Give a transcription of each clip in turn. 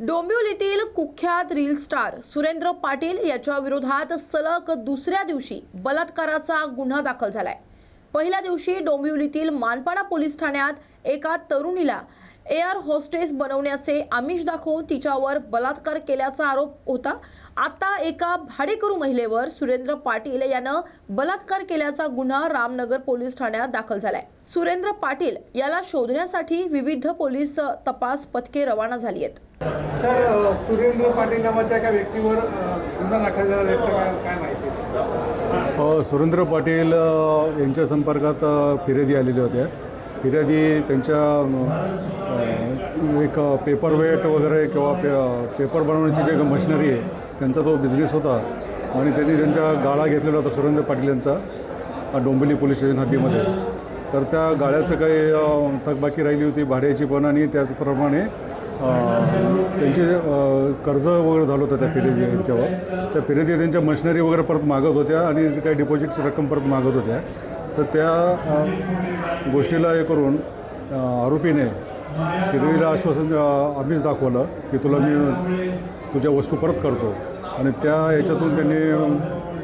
डोंबिवलीतील कुख्यात reel star Surendra Patil याच्या विरोधात सलग दुसऱ्या दिवशी बलात्काराचा गुन्हा दाखल झालाय. पहिल्या दिवशी डोंबिवलीतील मानपाडा पोलीस ठाण्यात एका तरुणीला एअर होस्टेस बनवण्याचे आमिष दाखवून तिच्यावर बलात्कार केल्याचा आरोप होता. आता एका भाडेकरू महिलेवर सुरेंद्र पाटील यानं बलात्कार केल्याचा गुन्हा रामनगर पोलीस ठाण्यात दाखल झालाय. सुरेंद्र पाटील याला शोधण्यासाठी विविध पोलीस तपास पथके रवाना झाली आहेत. सर सुरेंद्र पाटील नावाच्या एका व्यक्तीवर गुन्हा दाखल झाला काय माहिती? सुरेंद्र पाटील यांच्या संपर्कात फिर्यादी आलेल्या होत्या फिर्यादी त्यांच्या एक पेपर वेट वगैरे किंवा पे पेपर बनवण्याची जे मशिनरी आहे त्यांचा तो बिझनेस होता. आणि त्यांनी त्यांच्या गाळा घेतलेला होता सुरेंद्र पाटील यांचा डोंबिवली पोलीस स्टेशन हद्दीमध्ये. तर त्या गाळ्याचं काही थकबाकी राहिली होती भाड्याची पण आणि त्याचप्रमाणे त्यांचे कर्ज वगैरे झालं होतं त्या फिर्यादी यांच्यावर त्या फिर्यादी त्यांच्या मशिनरी वगैरे परत मागत होत्या आणि काही डिपॉझिटची रक्कम परत मागत होत्या. तर त्या गोष्टीला हे करून आरोपीने फिर्यादीला आश्वासन आम्हीच दाखवलं की तुला मी तुझ्या वस्तू परत करतो. आणि त्या याच्यातून त्यांनी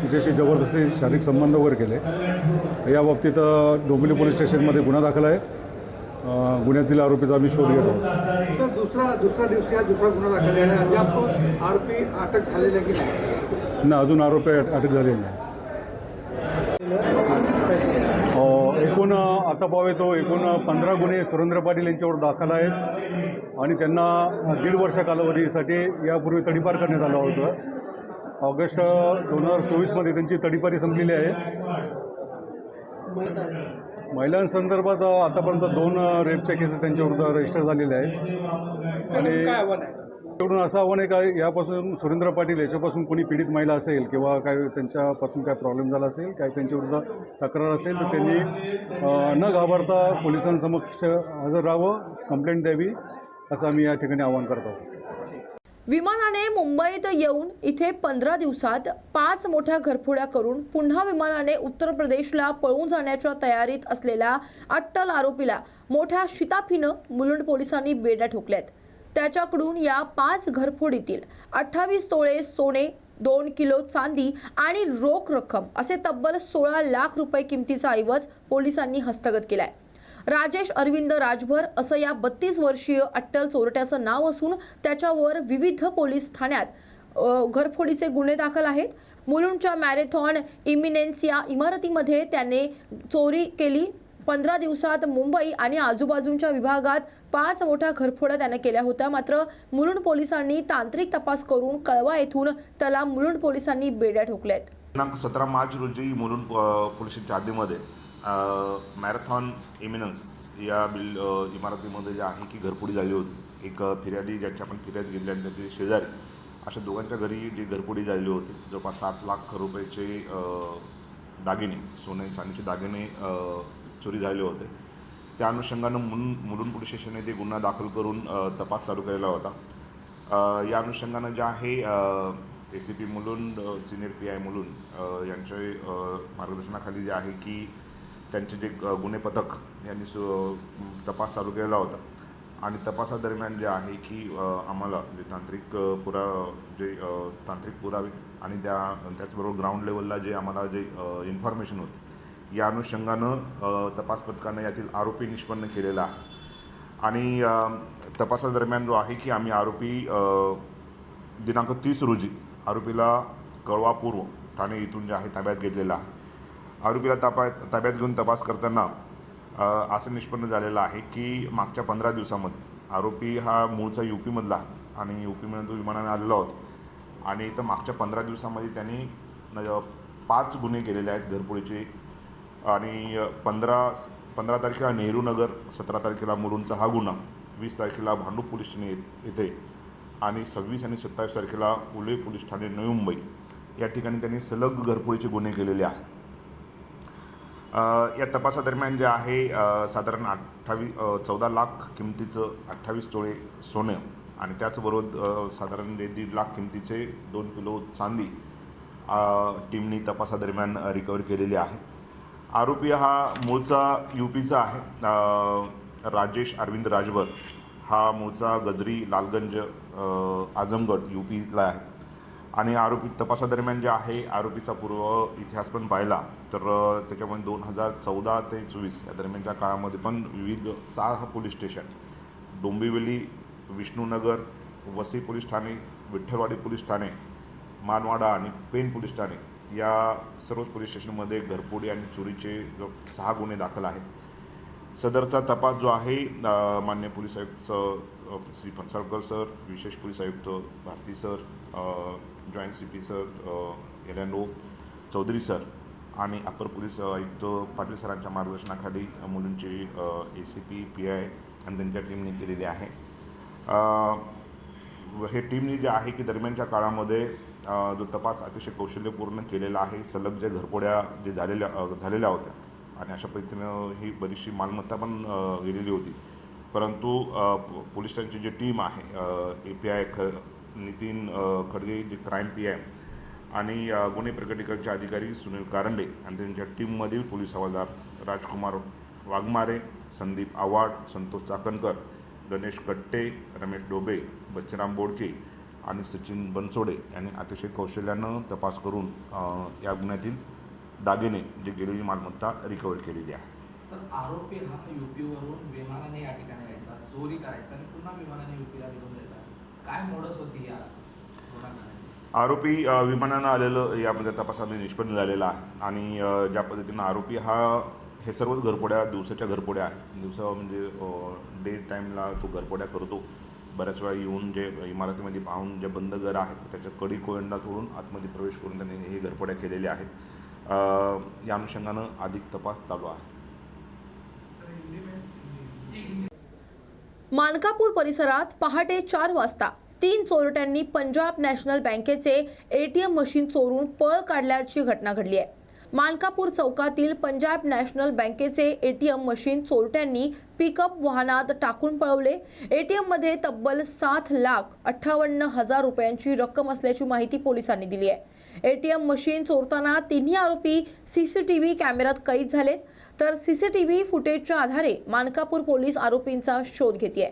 तिच्याशी जबरदस्ती शारीरिक संबंध वगैरे केले. या बाबतीत डोंबिली डोंबिवली पोलीस स्टेशनमध्ये गुन्हा दाखल आहे. गुन्ह्यातील आरोपीचा आम्ही शोध घेत. आहोत सर दुसरा दुसरा दिवशी हा दुसरा गुन्हा दाखल झाला आहे. अद्याप आरोपी अटक झालेला की नाही? ना अजून आरोपी अट- अटक झालेले नाही. एकूण आता पावे तो एकूण पंधरा गुन्हे सुरेंद्र पाटील यांच्यावर दाखल आहेत. आणि त्यांना दीड वर्ष कालावधीसाठी यापूर्वी तडीपार करण्यात आलं होतं. ऑगस्ट दोन हजार चोवीसमध्ये त्यांची तडीपारी संपलेली आहे. महिलांसंदर्भात आतापर्यंत दोन रेपच्या केसेस त्यांच्याविरुद्ध रजिस्टर झालेल्या आहेत. आणि कडून असं आव्हान आहे का यापासून सुरेंद्र पाटील याच्यापासून कोणी पीडित महिला असेल किंवा काय त्यांच्यापासून काय प्रॉब्लेम झाला असेल काय त्यांच्याविरुद्ध तक्रार असेल तर त्यांनी न घाबरता पोलिसांसमक्ष हजर राहावं कंप्लेंट द्यावी असं आम्ही या ठिकाणी आवाहन करत आहोत. विमानाने मुंबईत येऊन इथे पंधरा दिवसात पाच मोठ्या घरफोड्या करून पुन्हा विमानाने उत्तर प्रदेशला पळून जाण्याच्या तयारीत असलेल्या अट्टल आरोपीला मोठ्या शिताफीनं मुलुंड पोलिसांनी बेड्या ठोकल्यात. त्याच्याकडून या पाच घरफोडीतील अठ्ठावीस तोळे सोने दोन किलो चांदी आणि रोख रक्कम असे तब्बल सोळा लाख रुपये किमतीचा ऐवज पोलिसांनी हस्तगत केलाय. राजेश अरविंद राजभर असं या बत्तीस वर्षीय अट्टल चोरट्याचं नाव असून त्याच्यावर विविध पोलीस ठाण्यात घरफोडीचे गुन्हे दाखल आहेत. मुलुंडच्या मॅरेथॉन इमिनेन्स या इमारतीमध्ये त्याने चोरी केली. पंधरा दिवसात मुंबई आणि आजूबाजूच्या विभागात पाच मोठ्या घरफोड्या त्याने केल्या होत्या. मात्र मुलुंड पोलिसांनी तांत्रिक तपास करून कळवा येथून त्याला मुलुंड पोलिसांनी बेड्या ठोकल्यात. दिनांक सतरा मार्च रोजी मुलुंड पोलीस हद्दीमध्ये मॅरेथॉन इमिनन्स या बिल इमारतीमध्ये जे आहे की घरपुडी झाली होती. एक फिर्यादी ज्याची आपण फिर्यादी घेतली आणि त्याचे शेजारी अशा दोघांच्या घरी जी घरपुडी झालेली होती जवळपास सात लाख रुपयाचे दागिने सोने चांदीचे दागिने चोरी झाले होते. त्या अनुषंगानं मुन मुलुंड पोलीस स्टेशनने ते गुन्हा दाखल करून तपास चालू केलेला होता. या अनुषंगानं जे आहे A C P Mulund senior P I Mulund यांच्या मार्गदर्शनाखाली जे आहे की त्यांचे जे गुन्हे पथक यांनी सु तपास चालू केलेला होता. आणि तपासादरम्यान जे आहे की आम्हाला जे तांत्रिक पुरा जे तांत्रिक पुरावे आणि त्या त्याचबरोबर ग्राउंड लेवलला जे आम्हाला जे इन्फॉर्मेशन होती या अनुषंगानं तपास पथकानं यातील आरोपी निष्पन्न केलेला आहे. आणि तपासादरम्यान जो आहे की आम्ही आरोपी दिनांक तीस रोजी आरोपीला कळवापूर्व ठाणे इथून जे आहे ताब्यात घेतलेला आहे. आरोपीला ताबा ताब्यात घेऊन तपास करताना असं निष्पन्न झालेलं आहे की मागच्या पंधरा दिवसामध्ये आरोपी हा मूळचा यू पीमधला आणि यू पीमधून तो विमानाने आलेला होता. आणि इथं मागच्या पंधरा दिवसामध्ये त्यांनी न- पाच गुन्हे केलेले आहेत घरपोळीचे आणि पंधरा पंधरा तारखेला नेहरू नगर सतरा तारखेला मुरुंडचा हा गुन्हा वीस तारखेला भांडूप पोलीस ठाणे येत- येथे. आणि सव्वीस आणि सत्तावीस तारखेला उले पोलीस ठाणे नवी मुंबई. या ठिकाणी त्यांनी सलग घरपोळीचे गुन्हे केलेले आहेत. या तपासादरम्यान जे आहे साधारण अठ्ठावीस चौदा लाख किमतीचं अठ्ठावीस तोळे सोनं आणि त्याचबरोबर साधारण जे दीड लाख किमतीचे दोन किलो चांदी टीमनी तपासादरम्यान रिकवर केलेली आहे. आरोपी हा मूळचा यू पीचा आहे राजेश अरविंद राजभर हा मूळचा गजरी लालगंज आझमगड यू पीला आहे. आणि आरोपी तपासादरम्यान जे आहे आरोपीचा पूर्व इतिहास पण पाहिला तर त्याच्यामध्ये दोन हजार चौदा ते चोवीस या दरम्यानच्या काळामध्ये पण विविध सहा police station Dombivli Vishnunagar Vasai police Thane Vitthalwadi police ठाणे मानवाडा आणि पेन पोलीस ठाणे या सर्वच पोलीस स्टेशनमध्ये घरफोडी आणि चोरीचे जो सहा गुन्हे दाखल आहेत. सदरचा तपास जो आहे मान्य पोलीस आयुक्त श्री फणसाळकर सर विशेष पोलीस आयुक्त Bharti sir joint C P sir एलॅनो Chaudhari sir आणि अप्पर पोलीस uh, आयुक्त पाटील सरांच्या मार्गदर्शनाखाली मुलींची A C P P I आणि त्यांच्या टीमने केलेली आहे. Uh, हे टीमने जे आहे की दरम्यानच्या काळामध्ये uh, जो तपास अतिशय कौशल्यपूर्ण केलेला आहे सलग जे घरपोड्या जे झालेल्या झालेल्या होत्या आणि अशा पद्धतीनं ही बरीचशी मालमत्ता पण गेलेली होती. परंतु पोलिसांची जी टीम आहे ए पी आय ख नितीन खडगे जे क्राईम पी एम आणि गुन्हे प्रकटीकरणचे अधिकारी सुनील कारंडे आणि त्यांच्या टीममधील पोलीस हवालदार राजकुमार वाघमारे संदीप आव्हाड संतोष चाकणकर गणेश कट्टे रमेश डोबे बच्चराम बोडके आणि सचिन बनसोडे यांनी अतिशय कौशल्यानं तपास करून या गुन्ह्यातील दागिने जे गेलेली मालमत्ता रिकवर केलेली आहे. तर आरोपी हा युपीवरून विमानाने या ठिकाणी यायचा चोरी करायचा आणि पुन्हा विमानाने युपीला निघून जायचा काय मोडस होती या आरोपी विमानानं आलेलं यामध्ये तपासामध्ये निष्पन्न झालेला आहे. आणि ज्या पद्धतीनं आरोपी हा हे सर्वच घरपोड्या दिवसाच्या घरपोड्या आहेत. दिवसा म्हणजे डे टाईमला तो घरपोड्या करतो. बऱ्याच वेळा येऊन जे इमारतीमध्ये पाहून जे बंद घर आहेत त्याच्या कडी कोयंडा तोडून आतमध्ये प्रवेश करून त्यांनी हे घरपोड्या केलेल्या आहेत. या अनुषंगानं अधिक तपास चालू आहे. मानकापूर परिसरात पहाटे चार वाजता तीन चोरट्यांनी पंजाब नॅशनल बँकेचे एटीएम मशीन चोरून पळ काढल्याची घटना घडली आहे. मानकापूर चौकातील पंजाब नॅशनल बँकेचे एटीएम मशीन चोरट्यांनी पिकअप वाहनात टाकून पळवले. एटीएममध्ये तब्बल सात लाख अठ्ठावन्न हजार रुपयांची रक्कम असल्याची माहिती पोलिसांनी दिली आहे. एटीएम मशीन चोरताना तिन्ही आरोपी सीसीटीव्ही कॅमेऱ्यात कैद झालेत. तर सीसीटीव्ही फुटेजच्या आधारे मानकापूर पोलीस आरोपींचा शोध घेते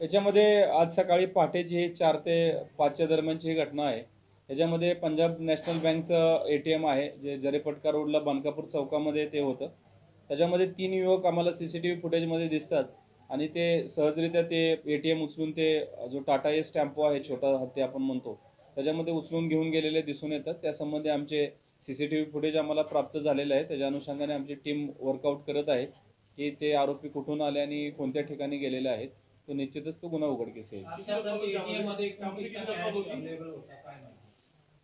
याच्यामध्ये आज सकाळी पहाटेची ही चार ते पाचच्या दरम्यानची ही घटना आहे. याच्यामध्ये पंजाब नॅशनल बँकचं ए टी एम आहे जे जरेपटका रोडला बानकापूर चौकामध्ये ते होतं. त्याच्यामध्ये तीन युवक आम्हाला सी सी टी व्ही फुटेजमध्ये दिसतात आणि ते सहजरित्या ते ए टी एम उचलून ते जो टाटा एस टॅम्पो आहे छोटा हत्ती आपण म्हणतो त्याच्यामध्ये उचलून घेऊन गेलेले दिसून येतात. त्यासंबंधी आमचे C C T V footage आम्हाला प्राप्त झालेलं आहे. त्याच्या अनुषंगाने आमची टीम वर्कआउट करत आहे. की ते आरोपी कुठून आले आणि कोणत्या ठिकाणी गेलेले आहेत तो निश्चितच तो गुन्हा उघडकीस येईल.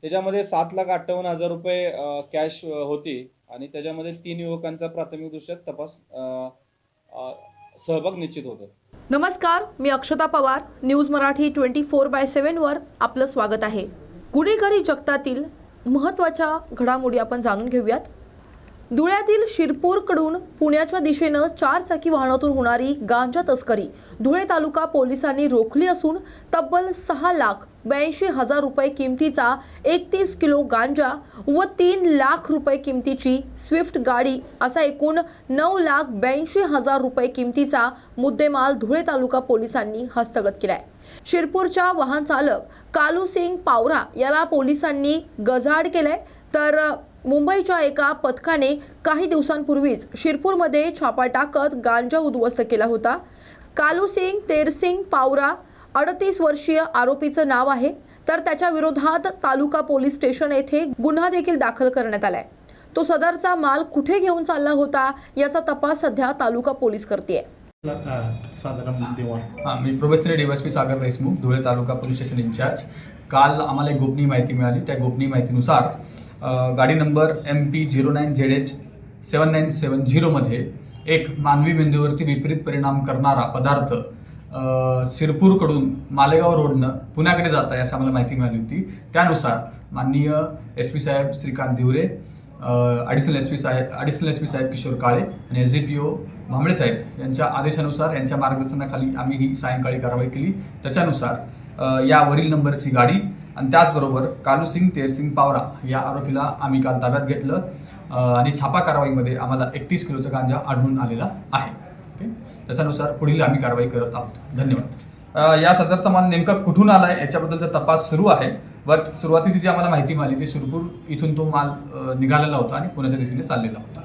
त्याच्यामध्ये सात लाख अठ्ठावन्न हजार रुपये कॅश होती. आणि त्याच्यामध्ये तीन युवकांचा प्राथमिक दृष्ट्या तपास सहभाग निश्चित होतो. नमस्कार मी Akshata Pawar. News Marathi twenty four by सेव्हनवर आपलं स्वागत आहे. गुन्हेगारी जगतातील महत्त्वाच्या घडामोडी आपण जाणून घेऊयात. धुळ्यातील शिरपूरकडून पुण्याच्या दिशेनं चार चाकी वाहनातून होणारी गांजा तस्करी धुळे तालुका पोलिसांनी रोखली असून तब्बल सहा लाख ब्याऐंशी हजार रुपये किमतीचा एकतीस किलो गांजा व तीन लाख रुपये किमतीची स्विफ्ट गाडी असा एकूण नऊ लाख ब्याऐंशी हजार रुपये किमतीचा मुद्देमाल धुळे तालुका पोलिसांनी हस्तगत केला आहे शिरपूरच्या वाहन चालक कालू सिंग पावरा याला पोलिसांनी गजाड केलंय. तर मुंबईच्या एका पथकाने काही दिवसांपूर्वीच शिरपूरमध्ये छापा टाकत गांजा उद्ध्वस्त केला होता. कालू सिंग तेरसिंग पावरा अडतीस वर्षीय आरोपीचं नाव आहे. तर त्याच्या विरोधात तालुका पोलीस स्टेशन येथे गुन्हा देखील दाखल करण्यात आलाय. तो सदरचा माल कुठे घेऊन चालला होता याचा तपास सध्या तालुका पोलीस करते आहे हां मी probationary DySP Sagar Deshmukh Dhule taluka police station incharge काल आम्हाला एक गोपनीय माहिती मिळाली. त्या गोपनीय माहितीनुसार गाडी number M P zero nine Z H seven nine seven झिरोमध्ये एक मानवी मेंदूवरती विपरीत परिणाम करणारा पदार्थ सिरपूरकडून शिरपूरकडून मालेगाव रोडनं पुण्याकडे जात आहे असं आम्हाला माहिती मिळाली होती. त्यानुसार माननीय एस पी साहेब Shrikant Diware additional S P साहेब ॲडिशनल एस पी साहेब किशोर काळे आणि S D P O Bhamble साहेब यांच्या आदेशानुसार यांच्या मार्गदर्शनाखाली आम्ही ही सायंकाळी कारवाई केली. त्याच्यानुसार यावरील या वरील नंबरची गाडी आणि त्याचबरोबर कालूसिंग तेरसिंग पावरा या आरोपीला आम्ही काल ताब्यात घेतलं. आणि छापा कारवाईमध्ये आम्हाला एकतीस किलोचा गांजा आढळून आलेला आहे. ओके? त्याच्यानुसार पुढील आम्ही कारवाई करत आहोत. धन्यवाद. या सदरचा माल नेमका कुठून आला आहे याच्याबद्दलचा तपास सुरू आहे. वर सुरुवातीची जी आम्हाला माहिती मिळाली ती सुरपूर इथून तो माल निघालेला होता आणि पुण्याच्या दिशेने चाललेला होता.